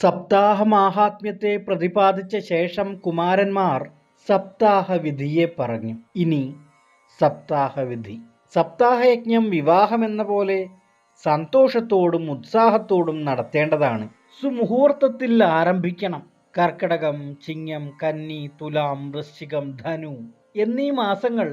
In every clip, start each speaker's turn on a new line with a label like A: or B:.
A: സപ്താഹമാഹാത്മ്യത്തെ പ്രതിപാദിച്ച ശേഷം കുമാരന്മാർ സപ്താഹവിധിയെ പറഞ്ഞു. ഇനി സപ്താഹവിധി. സപ്താഹയജ്ഞം വിവാഹമെന്ന പോലെ സന്തോഷത്തോടും ഉത്സാഹത്തോടും നടത്തേണ്ടതാണ്. സുമുഹൂർത്തത്തിൽ ആരംഭിക്കണം. കർക്കടകം ചിങ്ങം കന്നി തുലാം വൃശ്ചികം ധനു എന്നീ മാസങ്ങൾ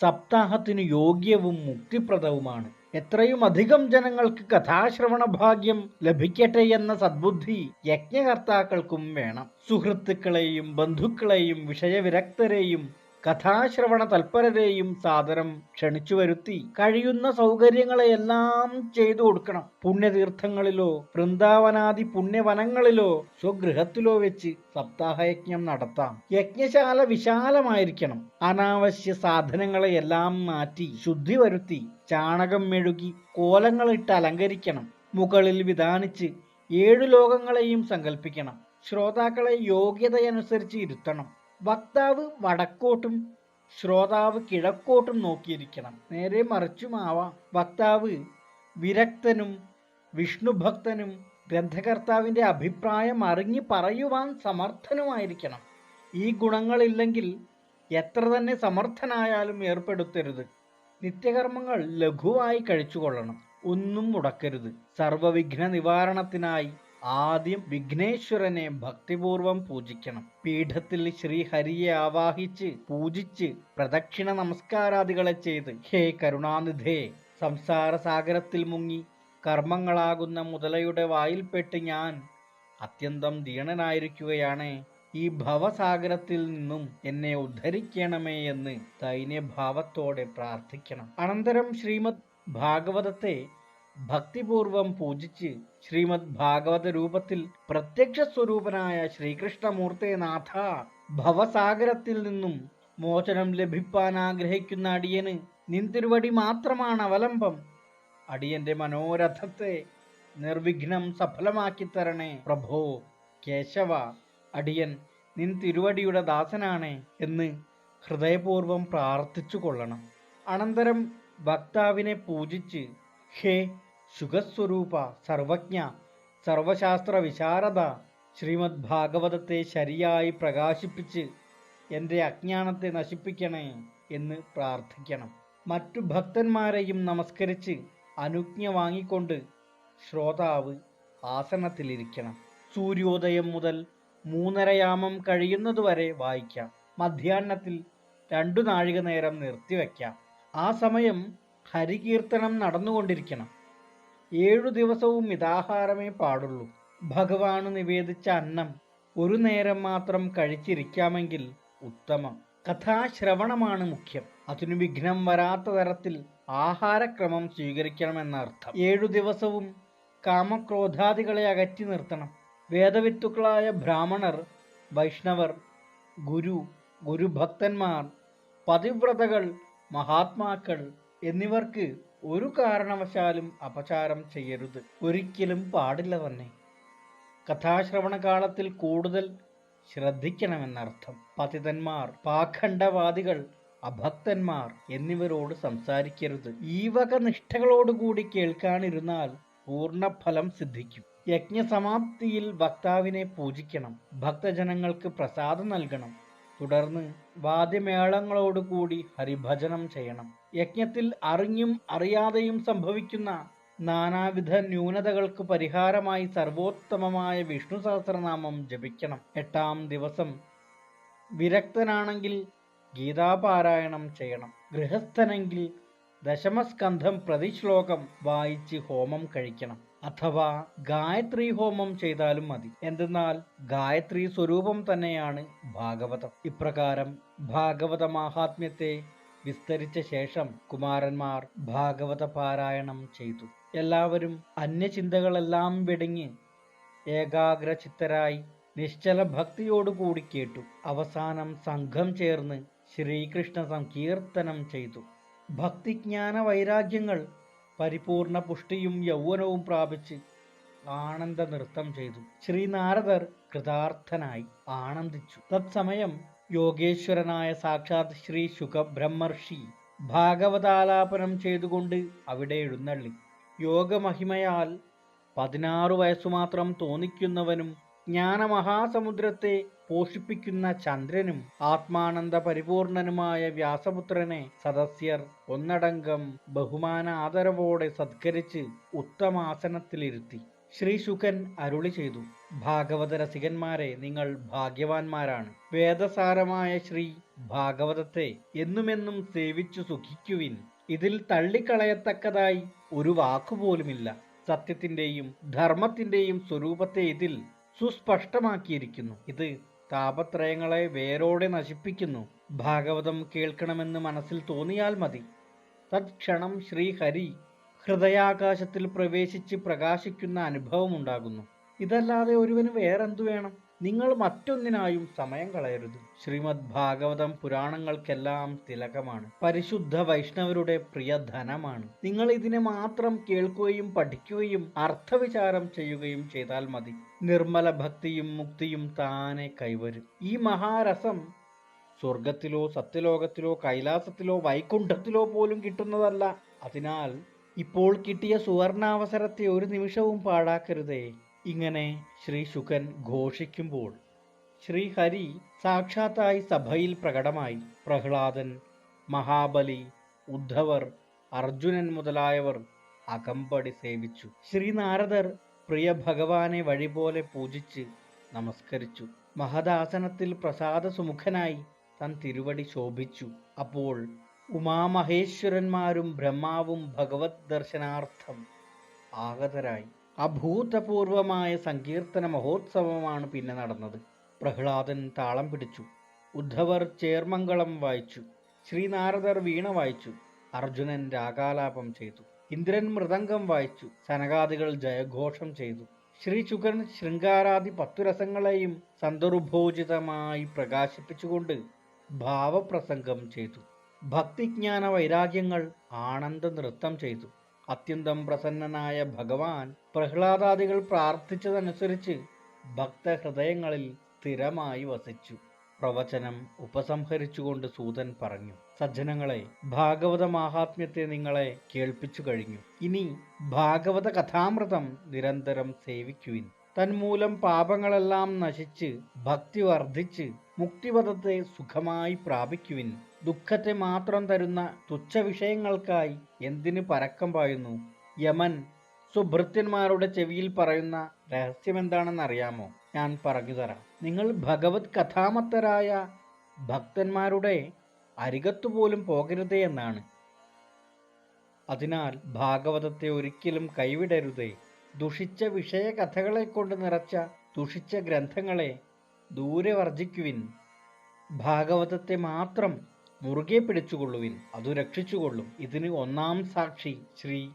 A: സപ്താഹത്തിന് യോഗ്യവും മുക്തിപ്രദവുമാണ്. എത്രയും അധികം ജനങ്ങൾക്ക് കഥാശ്രവണ ഭാഗ്യം ലഭിക്കട്ടെ എന്ന സദ്ബുദ്ധി യജ്ഞകർത്താക്കൾക്കും വേണം. സുഹൃത്തുക്കളെയും ബന്ധുക്കളെയും വിഷയവിരക്തരെയും കഥാശ്രവണ തൽപരരെയും സാദരം ക്ഷണിച്ചു വരുത്തി. കഴിയുന്ന സൗകര്യങ്ങളെയെല്ലാം ചെയ്തു കൊടുക്കണം. പുണ്യതീർത്ഥങ്ങളിലോ വൃന്ദാവനാദി പുണ്യവനങ്ങളിലോ സ്വഗൃഹത്തിലോ വെച്ച് സപ്താഹയജ്ഞം നടത്താം. യജ്ഞശാല വിശാലമായിരിക്കണം. അനാവശ്യ സാധനങ്ങളെയെല്ലാം മാറ്റി ശുദ്ധി വരുത്തി ചാണകം മെഴുകി കോലങ്ങളിട്ട് അലങ്കരിക്കണം. മുകളിൽ വിധാനിച്ച് ഏഴു ലോകങ്ങളെയും സങ്കല്പിക്കണം ശ്രോതാക്കളെ യോഗ്യതയനുസരിച്ച് ഇരുത്തണം. വക്താവ് വടക്കോട്ടും ശ്രോതാവ് കിഴക്കോട്ടും നോക്കിയിരിക്കണം. നേരെ മറിച്ചുമാവാം. വക്താവ് വിരക്തനും വിഷ്ണുഭക്തനും ഗ്രന്ഥകർത്താവിന്റെ അഭിപ്രായം അറിഞ്ഞ് പറയുവാൻ സമർത്ഥനുമായിരിക്കണം. ഈ ഗുണങ്ങളില്ലെങ്കിൽ എത്ര തന്നെ സമർത്ഥനായാലും ഏർപ്പെടുത്തരുത്. നിത്യകർമ്മങ്ങൾ ലഘുവായി കഴിച്ചുകൊള്ളണം. ഒന്നും മുടക്കരുത്. സർവവിഘ്ന നിവാരണത്തിനായി ആദ്യം വിഘ്നേശ്വരനെ ഭക്തിപൂർവം പൂജിക്കണം. പീഠത്തിൽ ശ്രീഹരിയെ ആവാഹിച്ച് പൂജിച്ച് പ്രദക്ഷിണ നമസ്കാരാദികളെ ചെയ്ത് ഹേ കരുണാനിധേ സംസാര സാഗരത്തിൽ മുങ്ങി കർമ്മങ്ങളാകുന്ന മുതലയുടെ വായിൽപ്പെട്ട് ഞാൻ അത്യന്തം ദീണനായിരിക്കുകയാണ്. ഈ ഭവസാഗരത്തിൽ നിന്നും എന്നെ ഉദ്ധരിക്കണമേ എന്ന് ദൈന്യഭാവത്തോടെ പ്രാർത്ഥിക്കണം. അനന്തരം ശ്രീമദ് ഭാഗവതത്തെ ഭക്തിപൂർവം പൂജിച്ച് ശ്രീമദ് ഭാഗവത രൂപത്തിൽ പ്രത്യക്ഷ സ്വരൂപനായ ശ്രീകൃഷ്ണമൂർത്തേ നാഥ ഭവസാഗരത്തിൽ നിന്നും മോചനം ലഭിപ്പാൻ ആഗ്രഹിക്കുന്ന അടിയന് നിന്തിരുവടി മാത്രമാണ് അവലംബം. അടിയന്റെ മനോരഥത്തെ നിർവിഘ്നം സഫലമാക്കി തരണേ പ്രഭോ കേശവ അടിയൻ നിൻ തിരുവടിയുടെ ദാസനാണ് എന്ന് ഹൃദയപൂർവം പ്രാർത്ഥിച്ചു കൊള്ളണം അനന്തരം ഭക്താവിനെ പൂജിച്ച് ഹേ സുഖസ്വരൂപ സർവജ്ഞ സർവശാസ്ത്ര വിശാരദ ശ്രീമദ് ഭാഗവതത്തെ ശരിയായി പ്രകാശിപ്പിച്ച് എന്റെ അജ്ഞാനത്തെ നശിപ്പിക്കണേ എന്ന് പ്രാർത്ഥിക്കണം. മറ്റു ഭക്തന്മാരെയും നമസ്കരിച്ച് അനുജ്ഞ വാങ്ങിക്കൊണ്ട് ശ്രോതാവ് ആസനത്തിലിരിക്കണം. സൂര്യോദയം മുതൽ മൂന്നരയാമം കഴിയുന്നതുവരെ വായിക്കാം. മധ്യാഹ്നത്തിൽ രണ്ടു നാഴിക നേരം നിർത്തിവെക്കാം ആ സമയം ഹരികീർത്തനം നടന്നുകൊണ്ടിരിക്കണം. ഏഴു ദിവസവും മിതാഹാരമേ പാടുള്ളൂ. ഭഗവാന് നിവേദിച്ച അന്നം ഒരു നേരം മാത്രം കഴിച്ചിരിക്കാമെങ്കിൽ ഉത്തമം. കഥാശ്രവണമാണ് മുഖ്യം. അതിനു വിഘ്നം വരാത്ത തരത്തിൽ ആഹാരക്രമം സ്വീകരിക്കണമെന്നർത്ഥം. ഏഴു ദിവസവും കാമക്രോധാദികളെ അകറ്റി നിർത്തണം. വേദവിത്തുക്കളായ ബ്രാഹ്മണർ വൈഷ്ണവർ ഗുരു ഗുരുഭക്തന്മാർ പതിവ്രതകൾ മഹാത്മാക്കൾ എന്നിവർക്ക് ഒരു കാരണവശാലും അപചാരം ചെയ്യരുത്. ഒരിക്കലും പാടില്ല തന്നെ. കഥാശ്രവണ കാലത്തിൽ കൂടുതൽ ശ്രദ്ധിക്കണമെന്നർത്ഥം പതിതന്മാർ പാഖണ്ഡവാദികൾ അഭക്തന്മാർ എന്നിവരോട് സംസാരിക്കരുത്. ഈ വക നിഷ്ഠകളോടുകൂടി കേൾക്കാനിരുന്നാൽ പൂർണഫലം സിദ്ധിക്കും. യജ്ഞസമാപ്തിയിൽ വക്താവിനെ പൂജിക്കണം. ഭക്തജനങ്ങൾക്ക് പ്രസാദം നൽകണം. തുടർന്ന് വാദ്യമേളങ്ങളോടുകൂടി ഹരിഭജനം ചെയ്യണം. യജ്ഞത്തിൽ അറിഞ്ഞും അറിയാതെയും സംഭവിക്കുന്ന നാനാവിധ ന്യൂനതകൾക്ക് പരിഹാരമായി സർവോത്തമമായ വിഷ്ണു സഹസ്രനാമം ജപിക്കണം. എട്ടാം ദിവസം വിരക്തനാണെങ്കിൽ ഗീതാപാരായണം ചെയ്യണം. ഗൃഹസ്ഥനെങ്കിൽ ദശമസ്കന്ധം പ്രതിശ്ലോകം വായിച്ച് ഹോമം കഴിക്കണം. അഥവാ ഗായത്രി ഹോമം ചെയ്താലും മതി. എന്തെന്നാൽ ഗായത്രി സ്വരൂപം തന്നെയാണ് ഭാഗവതം. ഇപ്രകാരം ഭാഗവത മാഹാത്മ്യത്തെ വിസ്തരിച്ച ശേഷം കുമാരന്മാർ ഭാഗവത പാരായണം ചെയ്തു. എല്ലാവരും അന്യചിന്തകളെല്ലാം വെടിഞ്ഞ് ഏകാഗ്രചിത്തരായി നിശ്ചല ഭക്തിയോടുകൂടി കേട്ടു. അവസാനം സംഘം ചേർന്ന് ശ്രീകൃഷ്ണ സങ്കീർത്തനം ചെയ്തു. ഭക്തിജ്ഞാന വൈരാഗ്യങ്ങൾ പരിപൂർണ പുഷ്ടിയും യൗവനവും പ്രാപിച്ച് ആനന്ദ നൃത്തം ചെയ്തു. ശ്രീനാരദർ കൃതാർത്ഥനായി ആനന്ദിച്ചു. തത്സമയം യോഗേശ്വരനായ സാക്ഷാത് ശ്രീ ശുഖബ്രഹ്മർഷി ഭാഗവതാലാപനം ചെയ്തുകൊണ്ട് അവിടെ എഴുന്നള്ളി. യോഗമഹിമയാൽ പതിനാറു വയസ്സുമാത്രം തോന്നിക്കുന്നവനും ജ്ഞാനമഹാസമുദ്രത്തെ പോഷിപ്പിക്കുന്ന ചന്ദ്രനും ആത്മാനന്ദ പരിപൂർണനുമായ വ്യാസപുത്രനെ സദസ്യർ ഒന്നടങ്കം ബഹുമാന ആദരവോടെ സത്കരിച്ച് ഉത്തമാസനത്തിലിരുത്തി. ശ്രീ അരുളി ചെയ്തു ഭാഗവത രസികന്മാരെ നിങ്ങൾ ഭാഗ്യവാന്മാരാണ്. വേദസാരമായ ശ്രീ ഭാഗവതത്തെ എന്നുമെന്നും സേവിച്ചു സുഖിക്കുവിൻ. ഇതിൽ തള്ളിക്കളയത്തക്കതായി ഒരു വാക്കുപോലുമില്ല. സത്യത്തിന്റെയും ധർമ്മത്തിന്റെയും സ്വരൂപത്തെ ഇതിൽ സുസ്പഷ്ടമാക്കിയിരിക്കുന്നു. ഇത് താപത്രയങ്ങളെ വേരോടെ നശിപ്പിക്കുന്നു. ഭാഗവതം കേൾക്കണമെന്ന് മനസ്സിൽ തോന്നിയാൽ മതി. തത്ക്ഷണം ശ്രീഹരി ഹൃദയാകാശത്തിൽ പ്രവേശിച്ച് പ്രകാശിക്കുന്ന അനുഭവമുണ്ടാകുന്നു ഇതല്ലാതെ ഒരുവന് വേറെന്തു വേണം? നിങ്ങൾ മറ്റൊന്നിനായും സമയം കളയരുത്. ശ്രീമദ് ഭാഗവതം പുരാണങ്ങൾക്കെല്ലാം തിലകമാണ്. പരിശുദ്ധ വൈഷ്ണവരുടെ പ്രിയ ധനമാണ്. നിങ്ങൾ ഇതിനെ മാത്രം കേൾക്കുകയും പഠിക്കുകയും അർത്ഥവിചാരം ചെയ്യുകയും ചെയ്താൽ മതി. നിർമ്മല ഭക്തിയും മുക്തിയും താനെ കൈവരും. ഈ മഹാരസം സ്വർഗത്തിലോ സത്യലോകത്തിലോ കൈലാസത്തിലോ വൈകുണ്ഠത്തിലോ പോലും കിട്ടുന്നതല്ല. അതിനാൽ ഇപ്പോൾ കിട്ടിയ സുവർണാവസരത്തെ ഒരു നിമിഷവും പാഴാക്കരുതേ. ഇങ്ങനെ ശ്രീ ശുകൻ ഘോഷിക്കുമ്പോൾ ശ്രീഹരി സാക്ഷാത്തായി സഭയിൽ പ്രകടമായി. പ്രഹ്ലാദൻ മഹാബലി ഉദ്ധവർ അർജുനൻ മുതലായവർ അകമ്പടി സേവിച്ചു. ശ്രീനാരദർ പ്രിയ ഭഗവാനെ വഴിപോലെ പൂജിച്ച് നമസ്കരിച്ചു. മഹദാസനത്തിൽ പ്രസാദ സുമുഖനായി തൻ തിരുവടി ശോഭിച്ചു. അപ്പോൾ ഉമാമഹേശ്വരന്മാരും ബ്രഹ്മാവും ഭഗവത് ദർശനാർത്ഥം ആഗതരായി. അഭൂതപൂർവമായ സങ്കീർത്തന മഹോത്സവമാണ് പിന്നെ നടന്നത്. പ്രഹ്ലാദൻ താളം പിടിച്ചു. ഉദ്ധവർ ചേർമംഗളം വായിച്ചു. ശ്രീനാരദർ വീണ വായിച്ചു. അർജുനൻ രാഗാലാപം ചെയ്തു. ഇന്ദ്രൻ മൃദംഗം വായിച്ചു. സനകാദികൾ ജയഘോഷം ചെയ്തു. ശ്രീ ശുകൻ ശൃംഗാരാദി പത്തുരസങ്ങളെയും സന്ദർഭോചിതമായി പ്രകാശിപ്പിച്ചുകൊണ്ട് ഭാവപ്രസംഗം ചെയ്തു. ഭക്തിജ്ഞാന വൈരാഗ്യങ്ങൾ ആനന്ദ നൃത്തം ചെയ്തു. അത്യന്തം പ്രസന്നനായ ഭഗവാൻ പ്രഹ്ലാദാദികൾ പ്രാർത്ഥിച്ചതനുസരിച്ച് ഭക്തഹൃദയങ്ങളിൽ സ്ഥിരമായി വസിച്ചു. പ്രവചനം ഉപസംഹരിച്ചുകൊണ്ട് സൂതൻ പറഞ്ഞു സജ്ജനങ്ങളെ ഭാഗവത മാഹാത്മ്യത്തെ നിങ്ങളെ കേൾപ്പിച്ചു കഴിഞ്ഞു. ഇനി ഭാഗവത കഥാമൃതം നിരന്തരം സേവിക്കുവിൻ. തന്മൂലം പാപങ്ങളെല്ലാം നശിച്ച് ഭക്തി വർദ്ധിച്ച് മുക്തിപഥത്തെ സുഖമായി പ്രാപിക്കുവിൻ. ദുഃഖത്തെ മാത്രം തരുന്ന തുച്ഛ വിഷയങ്ങൾക്കായി എന്തിന് പരക്കം പായുന്നു? യമൻ സുഭൃത്യന്മാരുടെ ചെവിയിൽ പറയുന്ന രഹസ്യമെന്താണെന്ന് അറിയാമോ ഞാൻ പറഞ്ഞു തരാം നിങ്ങൾ ഭഗവത് കഥാമത്തരായ ഭക്തന്മാരുടെ അരികത്തുപോലും പോകരുതേ എന്നാണ്. അതിനാൽ ഭാഗവതത്തെ ഒരിക്കലും കൈവിടരുതേ. ദുഷിച്ച വിഷയകഥകളെ കൊണ്ട് നിറച്ച ദുഷിച്ച ഗ്രന്ഥങ്ങളെ ദൂരെ വർജിക്കുവിൻ ഭാഗവതത്തെ മാത്രം മുറുകെ പിടിച്ചുകൊള്ളുവിൻ. അതു രക്ഷിച്ചുകൊള്ളും. ഇതിന് ഒന്നാം സാക്ഷി ശ്രീ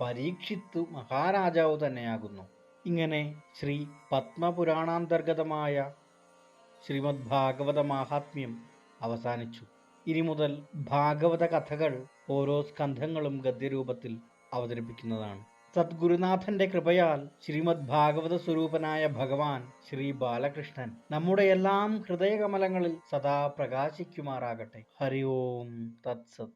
A: പരീക്ഷിത്ത് മഹാരാജാവ് തന്നെയാകുന്നു. ഇങ്ങനെ ശ്രീ പത്മപുരാണാന്തർഗതമായ ശ്രീമദ് ഭാഗവത മാഹാത്മ്യം അവസാനിച്ചു. ഇനി മുതൽ ഭാഗവത കഥകൾ ഓരോ സ്കന്ധങ്ങളും ഗദ്യരൂപത്തിൽ അവതരിപ്പിക്കുന്നതാണ്. സദ്ഗുരുനാഥന്റെ കൃപയാൽ ശ്രീമദ് ഭാഗവത സ്വരൂപനായ ഭഗവാൻ ശ്രീ ബാലകൃഷ്ണൻ നമ്മുടെ എല്ലാം ഹൃദയകമലങ്ങളിൽ സദാ പ്രകാശിക്കുമാറാകട്ടെ. ഹരി ഓം തത്സത്.